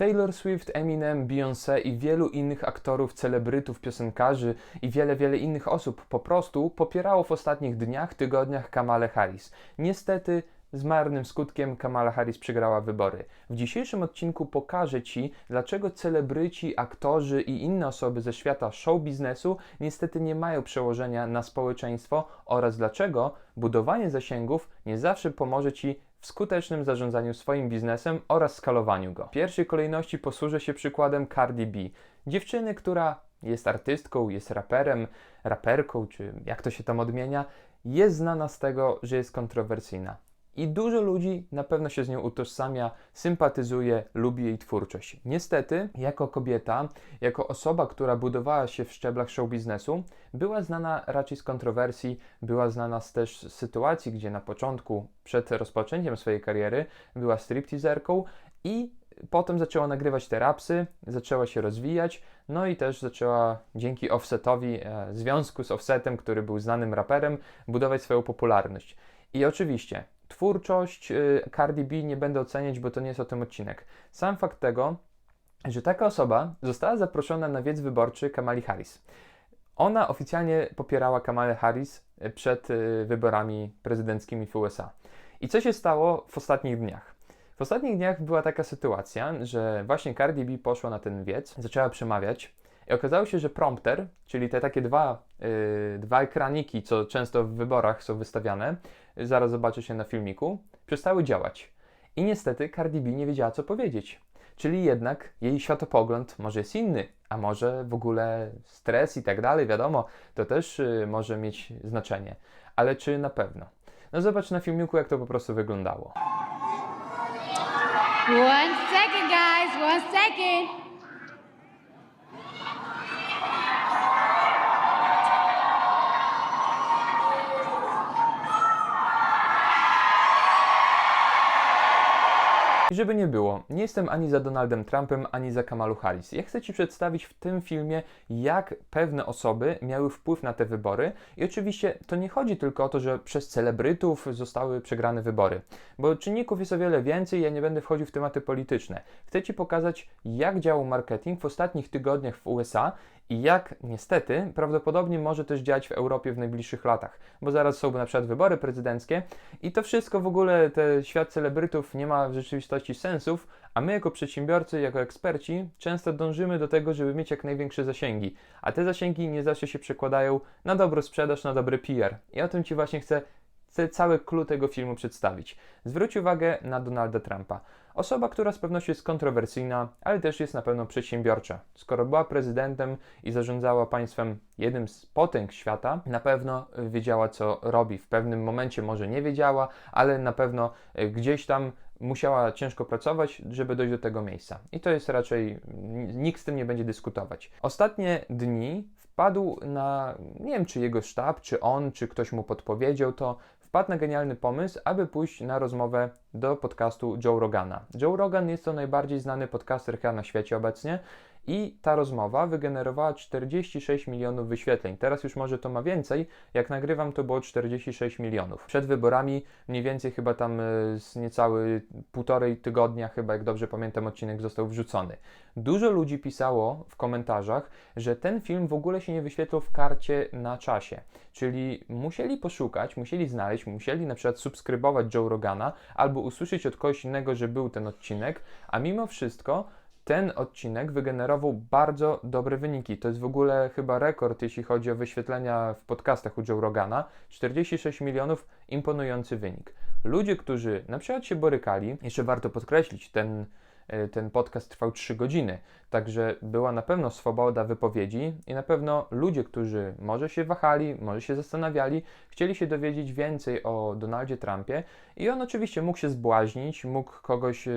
Taylor Swift, Eminem, Beyoncé i wielu innych aktorów, celebrytów, piosenkarzy i wiele, wiele innych osób po prostu popierało w ostatnich dniach, tygodniach Kamalę Harris. Niestety z marnym skutkiem Kamala Harris przegrała wybory. W dzisiejszym odcinku pokażę Ci, dlaczego celebryci, aktorzy i inne osoby ze świata show biznesu niestety nie mają przełożenia na społeczeństwo oraz dlaczego budowanie zasięgów nie zawsze pomoże Ci w skutecznym zarządzaniu swoim biznesem oraz skalowaniu go. W pierwszej kolejności posłużę się przykładem Cardi B, dziewczyny, która jest artystką, jest raperem, raperką, czy jak to się tam odmienia, jest znana z tego, że jest kontrowersyjna. I dużo ludzi na pewno się z nią utożsamia, sympatyzuje, lubi jej twórczość. Niestety, jako kobieta, jako osoba, która budowała się w szczeblach show biznesu, była znana raczej z kontrowersji, była znana z też z sytuacji, gdzie na początku, przed rozpoczęciem swojej kariery, była stripteaserką i potem zaczęła nagrywać te rapsy, zaczęła się rozwijać, no i też zaczęła dzięki Offsetowi, e, związku z Offsetem, który był znanym raperem, budować swoją popularność. I oczywiście twórczość y, Cardi B nie będę oceniać, bo to nie jest o tym odcinek. Sam fakt tego, że taka osoba została zaproszona na wiec wyborczy Kamali Harris. Ona oficjalnie popierała Kamalę Harris y, przed y, wyborami prezydenckimi w USA. I co się stało w ostatnich dniach? W ostatnich dniach była taka sytuacja, że właśnie Cardi B poszła na ten wiec, zaczęła przemawiać i okazało się, że prompter, czyli te takie dwa, yy, dwa ekraniki, co często w wyborach są wystawiane, zaraz zobaczy się na filmiku, przestały działać. I niestety Cardi B nie wiedziała, co powiedzieć. Czyli jednak jej światopogląd może jest inny, a może w ogóle stres i tak dalej, wiadomo, to też yy, może mieć znaczenie. Ale czy na pewno? No zobacz na filmiku, jak to po prostu wyglądało. One second, guys. One second. I żeby nie było, nie jestem ani za Donaldem Trumpem, ani za Kamalu Harris. Ja chcę Ci przedstawić w tym filmie, jak pewne osoby miały wpływ na te wybory. I oczywiście to nie chodzi tylko o to, że przez celebrytów zostały przegrane wybory, bo czynników jest o wiele więcej, ja nie będę wchodził w tematy polityczne. Chcę Ci pokazać, jak działał marketing w ostatnich tygodniach w USA i jak niestety prawdopodobnie może też działać w Europie w najbliższych latach, bo zaraz są na przykład wybory prezydenckie i to wszystko w ogóle, ten świat celebrytów nie ma w rzeczywistości sensów, a my jako przedsiębiorcy, jako eksperci często dążymy do tego, żeby mieć jak największe zasięgi, a te zasięgi nie zawsze się przekładają na dobrą sprzedaż, na dobry PR. I o tym Ci właśnie chcę cały clue tego filmu przedstawić. Zwróć uwagę na Donalda Trumpa. Osoba, która z pewnością jest kontrowersyjna, ale też jest na pewno przedsiębiorcza. Skoro była prezydentem i zarządzała państwem jednym z potęg świata, na pewno wiedziała, co robi. W pewnym momencie może nie wiedziała, ale na pewno e, gdzieś tam musiała ciężko pracować, żeby dojść do tego miejsca. I to jest raczej, nikt z tym nie będzie dyskutować. Ostatnie dni wpadł na, nie wiem czy jego sztab, czy on, czy ktoś mu podpowiedział to, wpadł na genialny pomysł, aby pójść na rozmowę do podcastu Joe Rogana. Joe Rogan jest to najbardziej znany podcaster chyba na świecie obecnie i ta rozmowa wygenerowała 46 milionów wyświetleń. Teraz już może to ma więcej. Jak nagrywam, to było 46 milionów. Przed wyborami mniej więcej chyba tam e, z niecały półtorej tygodnia, chyba jak dobrze pamiętam, odcinek został wrzucony. Dużo ludzi pisało w komentarzach, że ten film w ogóle się nie wyświetlał w karcie na czasie. Czyli musieli poszukać, musieli znaleźć, musieli na przykład subskrybować Joe Rogana albo usłyszeć od kogoś innego, że był ten odcinek, a mimo wszystko ten odcinek wygenerował bardzo dobre wyniki. To jest w ogóle chyba rekord, jeśli chodzi o wyświetlenia w podcastach u Joe Rogana. 46 milionów, imponujący wynik. Ludzie, którzy na przykład się borykali, jeszcze warto podkreślić, ten E, ten podcast trwał 3 godziny, także była na pewno swoboda wypowiedzi i na pewno ludzie, którzy może się wahali, może się zastanawiali, chcieli się dowiedzieć więcej o Donaldzie Trumpie i on oczywiście mógł się zbłaźnić, mógł kogoś, e,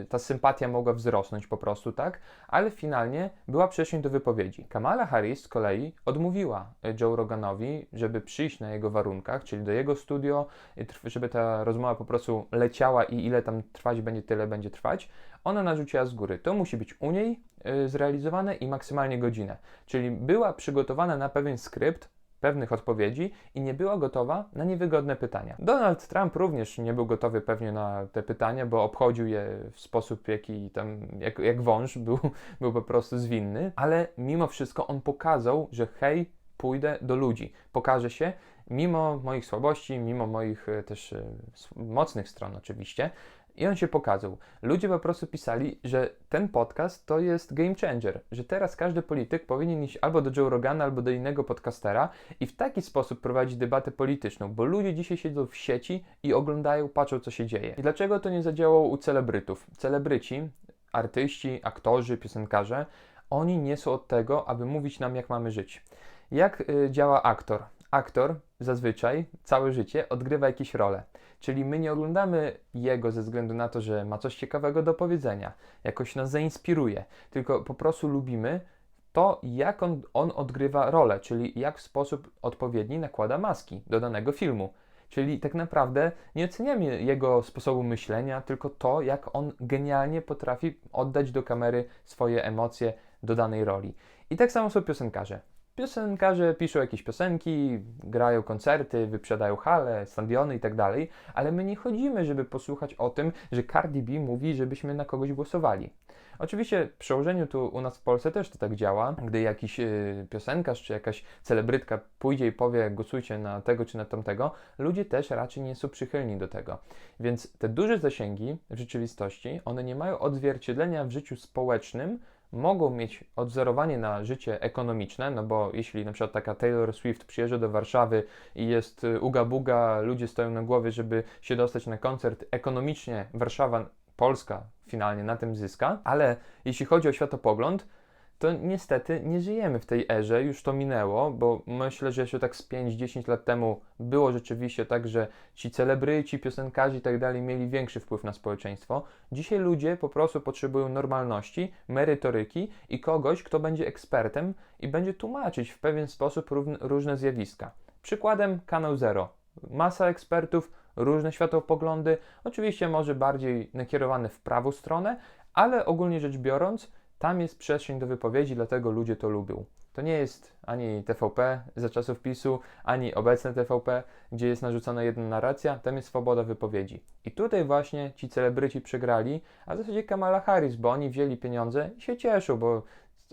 e, ta sympatia mogła wzrosnąć po prostu, tak, ale finalnie była przestrzeń do wypowiedzi. Kamala Harris z kolei odmówiła Joe Roganowi, żeby przyjść na jego warunkach, czyli do jego studio, żeby ta rozmowa po prostu leciała i ile tam trwać będzie, tyle będzie trwać ona narzuciła z góry. To musi być u niej y, zrealizowane i maksymalnie godzinę. Czyli była przygotowana na pewien skrypt, pewnych odpowiedzi i nie była gotowa na niewygodne pytania. Donald Trump również nie był gotowy pewnie na te pytania, bo obchodził je w sposób jaki tam, jak, jak wąż, był, był po prostu zwinny, ale mimo wszystko on pokazał, że hej, pójdę do ludzi, pokażę się, mimo moich słabości, mimo moich e, też s- mocnych stron oczywiście. I on się pokazał. Ludzie po prostu pisali, że ten podcast to jest game changer, że teraz każdy polityk powinien iść albo do Joe Rogana, albo do innego podcastera i w taki sposób prowadzić debatę polityczną, bo ludzie dzisiaj siedzą w sieci i oglądają, patrzą co się dzieje. I dlaczego to nie zadziałało u celebrytów? Celebryci, artyści, aktorzy, piosenkarze, oni nie są od tego, aby mówić nam jak mamy żyć. Jak y, działa aktor? Aktor zazwyczaj całe życie odgrywa jakieś role. Czyli my nie oglądamy jego ze względu na to, że ma coś ciekawego do powiedzenia, jakoś nas zainspiruje, tylko po prostu lubimy to, jak on, on odgrywa rolę, czyli jak w sposób odpowiedni nakłada maski do danego filmu. Czyli tak naprawdę nie oceniamy jego sposobu myślenia, tylko to, jak on genialnie potrafi oddać do kamery swoje emocje do danej roli. I tak samo są piosenkarze. Piosenkarze piszą jakieś piosenki, grają koncerty, wyprzedają hale, stadiony i tak ale my nie chodzimy, żeby posłuchać o tym, że Cardi B mówi, żebyśmy na kogoś głosowali. Oczywiście w przełożeniu tu u nas w Polsce też to tak działa, gdy jakiś y, piosenkarz czy jakaś celebrytka pójdzie i powie głosujcie na tego czy na tamtego, ludzie też raczej nie są przychylni do tego. Więc te duże zasięgi w rzeczywistości, one nie mają odzwierciedlenia w życiu społecznym, mogą mieć odwzorowanie na życie ekonomiczne, no bo jeśli na przykład taka Taylor Swift przyjeżdża do Warszawy i jest y, uga buga, ludzie stoją na głowie, żeby się dostać na koncert, ekonomicznie Warszawa, Polska finalnie na tym zyska, ale jeśli chodzi o światopogląd, to niestety nie żyjemy w tej erze, już to minęło, bo myślę, że jeszcze tak z 5-10 lat temu było rzeczywiście tak, że ci celebryci, piosenkarze i tak dalej mieli większy wpływ na społeczeństwo. Dzisiaj ludzie po prostu potrzebują normalności, merytoryki i kogoś, kto będzie ekspertem i będzie tłumaczyć w pewien sposób różne zjawiska. Przykładem Kanał Zero. Masa ekspertów, różne światopoglądy, oczywiście może bardziej nakierowane w prawą stronę, ale ogólnie rzecz biorąc, tam jest przestrzeń do wypowiedzi, dlatego ludzie to lubią. To nie jest ani TVP za czasów PiSu, ani obecne TVP, gdzie jest narzucona jedna narracja, tam jest swoboda wypowiedzi. I tutaj właśnie ci celebryci przegrali, a w zasadzie Kamala Harris, bo oni wzięli pieniądze i się cieszą, bo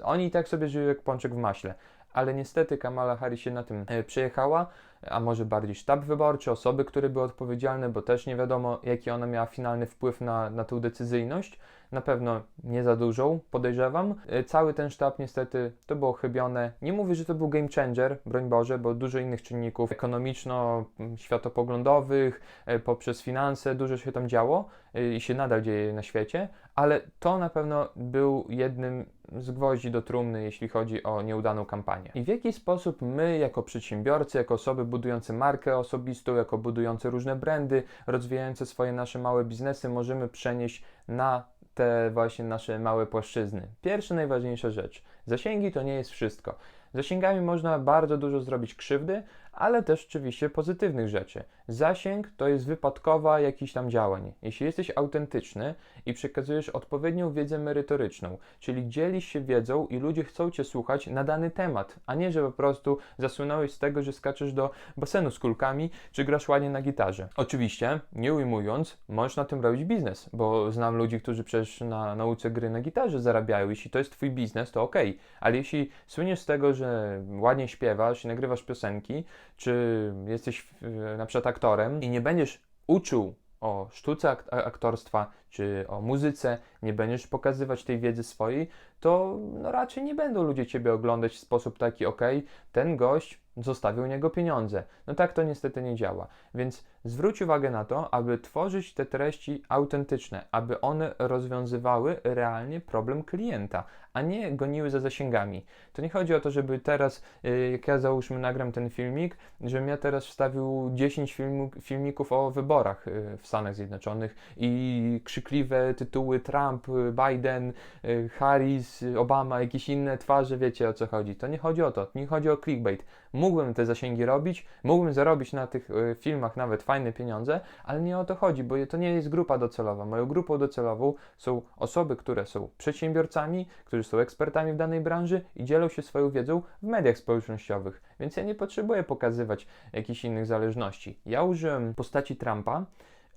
oni i tak sobie żyją jak pączek w maśle. Ale niestety Kamala Harris się na tym e, przejechała, a może bardziej sztab wyborczy, osoby, które były odpowiedzialne, bo też nie wiadomo, jaki ona miała finalny wpływ na, na tą decyzyjność. Na pewno nie za dużą, podejrzewam. E, Cały ten sztab niestety to było chybione. Nie mówię, że to był game changer, broń Boże, bo dużo innych czynników ekonomiczno-światopoglądowych, e, poprzez finanse, dużo się tam działo e, i się nadal dzieje na świecie, ale to na pewno był jednym z gwoździ do trumny, jeśli chodzi o nieudaną kampanię. I w jaki sposób my, jako przedsiębiorcy, jako osoby budujące markę osobistą, jako budujące różne brandy, rozwijające swoje nasze małe biznesy, możemy przenieść na te właśnie nasze małe płaszczyzny. Pierwsza, najważniejsza rzecz. Zasięgi to nie jest wszystko. Zasięgami można bardzo dużo zrobić krzywdy, ale też oczywiście pozytywnych rzeczy. Zasięg to jest wypadkowa jakichś tam działań. Jeśli jesteś autentyczny i przekazujesz odpowiednią wiedzę merytoryczną, czyli dzielisz się wiedzą i ludzie chcą Cię słuchać na dany temat, a nie, że po prostu zasłynąłeś z tego, że skaczesz do basenu z kulkami, czy grasz ładnie na gitarze. Oczywiście, nie ujmując, możesz na tym robić biznes, bo znam ludzi, którzy przecież na nauce gry na gitarze zarabiają. Jeśli to jest Twój biznes, to ok, ale jeśli słyniesz z tego, że ładnie śpiewasz i nagrywasz piosenki, czy jesteś na przykład aktorem i nie będziesz uczył o sztuce ak- aktorstwa czy o muzyce, nie będziesz pokazywać tej wiedzy swojej, to no raczej nie będą ludzie Ciebie oglądać w sposób taki, ok, ten gość zostawił niego pieniądze. No tak to niestety nie działa. Więc zwróć uwagę na to, aby tworzyć te treści autentyczne, aby one rozwiązywały realnie problem klienta, a nie goniły za zasięgami. To nie chodzi o to, żeby teraz, y, jak ja załóżmy nagram ten filmik, żebym ja teraz wstawił 10 filmu, filmików o wyborach y, w Stanach Zjednoczonych i krzykliwe tytuły Trump, Biden, y, Harris, Obama, jakieś inne twarze, wiecie o co chodzi. To nie chodzi o to, nie chodzi o clickbait. Mógłbym te zasięgi robić, mógłbym zarobić na tych y, filmach nawet fajne pieniądze, ale nie o to chodzi, bo to nie jest grupa docelowa. Moją grupą docelową są osoby, które są przedsiębiorcami, którzy są ekspertami w danej branży i dzielą się swoją wiedzą w mediach społecznościowych. Więc ja nie potrzebuję pokazywać jakichś innych zależności. Ja użyłem postaci Trumpa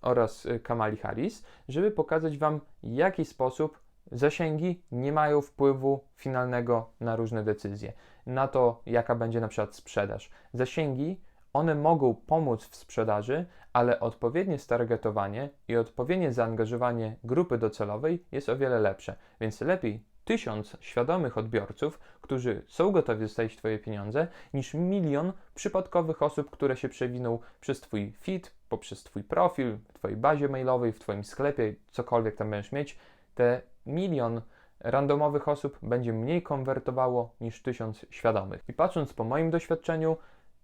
oraz y, Kamali Harris, żeby pokazać Wam, w jaki sposób zasięgi nie mają wpływu finalnego na różne decyzje, na to, jaka będzie na przykład sprzedaż. Zasięgi, one mogą pomóc w sprzedaży, ale odpowiednie stargetowanie i odpowiednie zaangażowanie grupy docelowej jest o wiele lepsze. Więc lepiej tysiąc świadomych odbiorców, którzy są gotowi zostawić Twoje pieniądze, niż milion przypadkowych osób, które się przewiną przez Twój feed, poprzez Twój profil, w Twojej bazie mailowej, w Twoim sklepie, cokolwiek tam będziesz mieć. Te milion randomowych osób będzie mniej konwertowało niż tysiąc świadomych. I patrząc po moim doświadczeniu,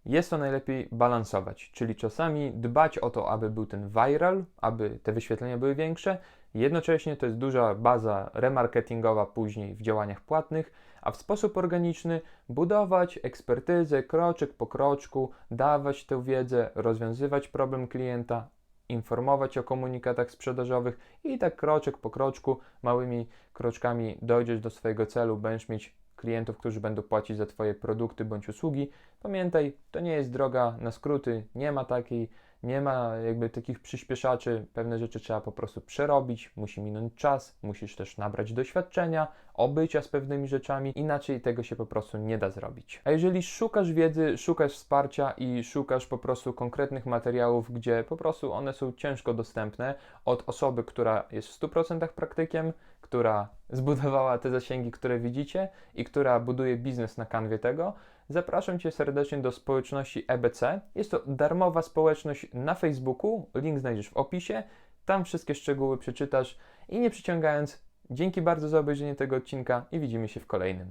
jest to najlepiej balansować, czyli czasami dbać o to, aby był ten viral, aby te wyświetlenia były większe, jednocześnie to jest duża baza remarketingowa później w działaniach płatnych, a w sposób organiczny budować ekspertyzę kroczek po kroczku, dawać tę wiedzę, rozwiązywać problem klienta, informować o komunikatach sprzedażowych i tak kroczek po kroczku, małymi kroczkami dojdziesz do swojego celu, będziesz mieć klientów, którzy będą płacić za Twoje produkty bądź usługi. Pamiętaj, to nie jest droga na skróty, nie ma takiej, nie ma jakby takich przyspieszaczy. Pewne rzeczy trzeba po prostu przerobić, musi minąć czas, musisz też nabrać doświadczenia, obycia z pewnymi rzeczami, inaczej tego się po prostu nie da zrobić. A jeżeli szukasz wiedzy, szukasz wsparcia i szukasz po prostu konkretnych materiałów, gdzie po prostu one są ciężko dostępne od osoby, która jest w 100% praktykiem, która zbudowała te zasięgi, które widzicie i która buduje biznes na kanwie tego, zapraszam Cię serdecznie do społeczności EBC. Jest to darmowa społeczność na Facebooku, link znajdziesz w opisie. Tam wszystkie szczegóły przeczytasz i nie przyciągając, dzięki bardzo za obejrzenie tego odcinka i widzimy się w kolejnym.